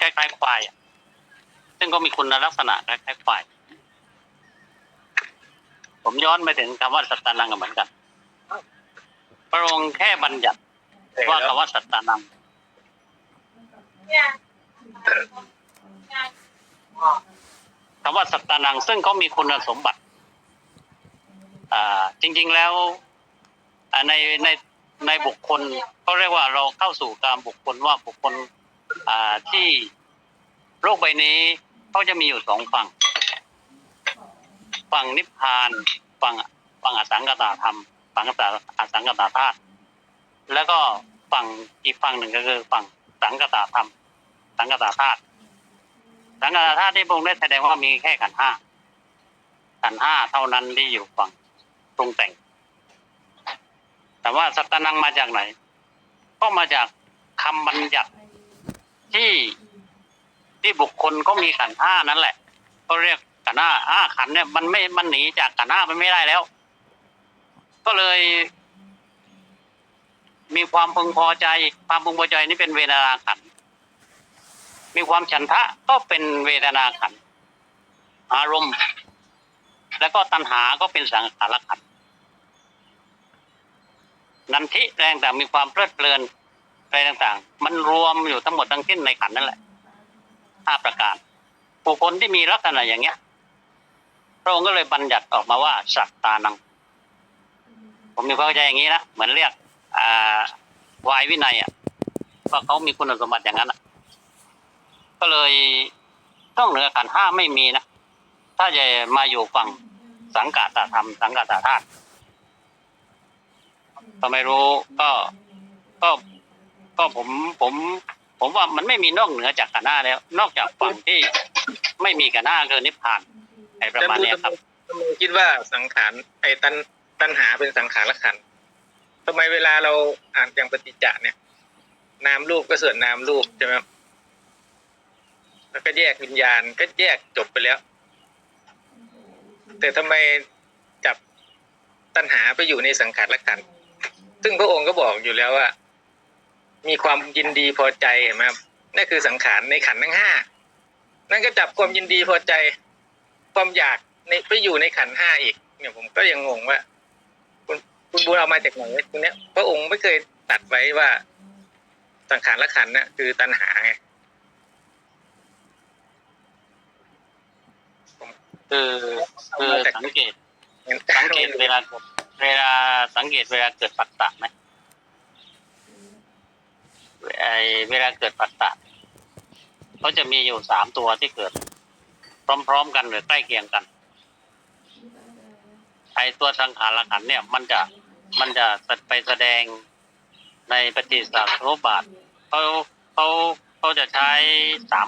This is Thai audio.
คล้ายๆควายอะซึ่งก็มีคุณลักษณะคล้ายๆควาย ผมย้อนไปถึงคำว่าสัตตานังก็เหมือนกัน พระองค์แค่บัญญัติว่าคำว่าสัตตานังคำว่าสัตตานัง ซึ่งเขามีคุณสมบัติ อ่า จริง ๆแล้วในในในบุคคลเขาเรียกว่าเราเข้าสู่การบุคคลว่าบุคคล ที่โลกใบนี้เขาจะมีอยู่สองฝั่ง ฝั่งนิพพานฝั่งฝั่งอสังกตาธรรมฝั่งอสังกตาธาตุแล้วก็ฝั่งอีกฝั่งหนึ่งก็คือฝั่งสังกตาธรรม สังกตาธาตุสังกตาธาตุที่พระองค์ได้แสดงว่ามีแค่ขันห้าขันห้าเท่านั้นที่อยู่ฝั่งปรุงแต่ง แต่ว่าสัตตนังมาจากไหน ก็มาจากคำบัญญัติ ที่ที่บุคคลก็มีขันธ์ห้านั่นแหละ ก็เรียกขันธ์ห้าอ่าขันเนี่ยมันไม่มันหนีจากขันธ์ห้าไปไม่ได้แล้ว ก็เลย มีความพึงพอใจ ความพึงพอใจนี่เป็นเวทนาขัน มีความฉันทะก็เป็นเวทนาขัน อารมณ์ แล้วก็ตัณหาก็เป็นสังขารขันนันทิแรงแต่มีความเพลิดเพลิน อะไรต่างๆ มันรวมอยู่ทั้งหมดทั้งสิ้นในขันนั่นแหละห้าประการบุคคลที่มีลักษณะอย่างเงี้ยพระองค์ก็เลยบัญญัติออกมาว่าสัตตานัง ผมมีความเข้าใจอย่างนี้นะเหมือนเรียกอ่าวายวินัยอะว่าเขามีคุณสมบัติอย่างนั้นอะ ก็เลยต้องเหนือขันห้าไม่มีนะถ้าจะมาอยู่ฝั่งสังกัดธรรมสังกัดธาตุก็ไม่รู้ก็ก็ ก็ผมผมผมว่ามันไม่มีนอกเหนือจากขันธ์ห้าแล้ว นอกจากฝั่งที่ไม่มีขันธ์ห้าคือนิพพานไอประมาณเนี้ยครับทำไมคิดว่าสังขารไอ้ตันตันหาเป็นสังขารละขันทำไมเวลาเราอ่านอย่างปฏิจจะเนี่ย นามรูปก็ส่วนนามรูปใช่ไหมแล้วก็แยกวิญญาณก็แยกจบไปแล้ว แต่ทำไมจับตัณหาไปอยู่ในสังขารละขัน ซึ่งพระองค์ก็บอกอยู่แล้วว่า มีความยินดีพอใจเห็นไหมครับนั่นคือสังขารในขันธ์ทั้งห้านั่นก็จับความยินดีพอใจ ความอยากในไปอยู่ในขันธ์ห้าอีก เนี่ยผมก็ยังงงว่า คุณคุณบูรเอามาจากไหนตรงเนี้ยพระองค์ไม่เคยตัดไว้ว่า สังขารละขันธ์น่ะคือตัณหาไงคือคือสังเกตงั้นสังเกตเวลาเวลาสังเกตเวลาเกิดปัตตะไหมไอ เวลาเกิดปัตตะเขาจะมีอยู่สามตัวที่เกิด พร้อม ๆ กันหรือใกล้เคียงกันไอตัวสังขารขันเนี่ย มันจะมันจะไปแสดงในปฏิสัมภุปบาทเขาเขาเขาจะใช้สาม